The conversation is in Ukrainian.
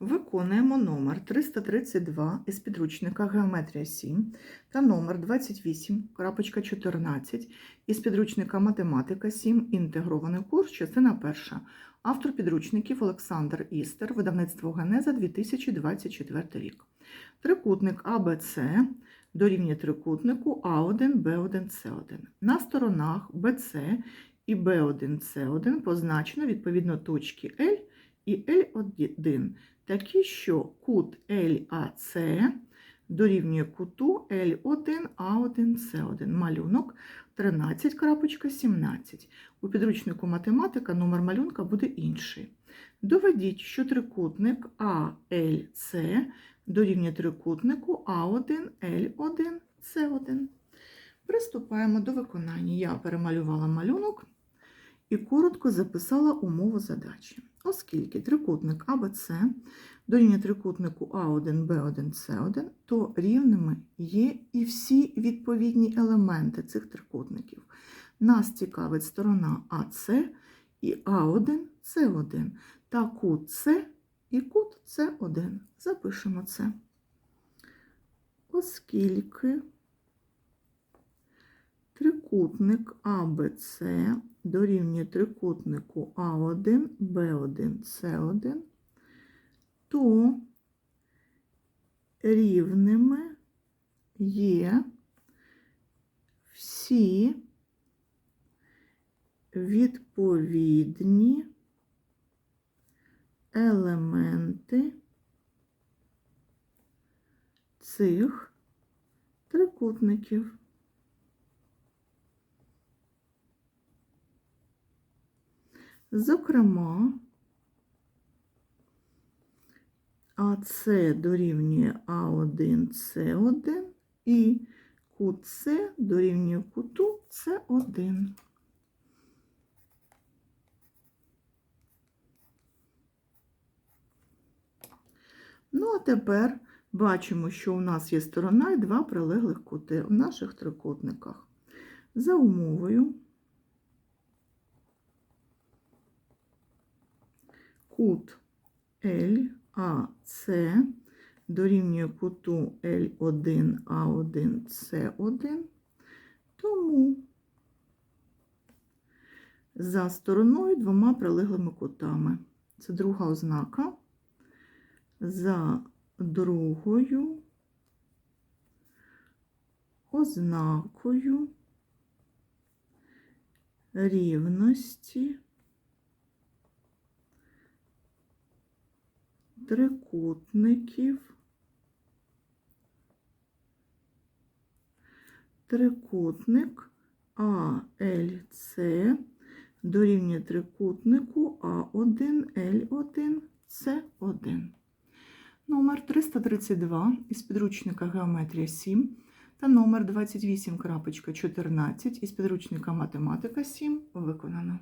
Виконуємо номер 332 із підручника Геометрія 7 та номер 28.14 із підручника Математика 7. Інтегрований курс, частина перша. Автор підручників Олександр Істер, видавництво Генеза 2024 рік. Трикутник АБЦ дорівнює трикутнику А1, Б1, С1. На сторонах БЦ і Б1, С1 позначено відповідно точки L і L1, такі, що кут LAC дорівнює куту L1, A1, C1. Малюнок 13.17. У підручнику математика номер малюнка буде інший. Доведіть, що трикутник ALC дорівнює трикутнику А1, L1, С1. Приступаємо до виконання. Я перемалювала малюнок і коротко записала умову задачі. Оскільки трикутник АБЦ дорівнює трикутнику А1, Б1, С1, то рівними є і всі відповідні елементи цих трикутників. Нас цікавить сторона АС і А1, С1 та кут С і кут С1. Запишемо це. Оскільки трикутник АБЦ дорівнює трикутнику А1, Б1, С1, то рівними є всі відповідні елементи цих трикутників. Зокрема, АС дорівнює А1, С1 і кут С дорівнює куту С1. Ну, а тепер бачимо, що у нас є сторона і два прилеглих кути в наших трикутниках. За умовою кут LAC дорівнює куту L1, A1, C1, тому за стороною двома прилеглими кутами. Це друга ознака. За другою ознакою рівності трикутників, трикутник АЛЦ дорівнює трикутнику А1, Л1, С1. Номер 332 із підручника Геометрія 7 та номер 28.14 із підручника Математика 7 виконано.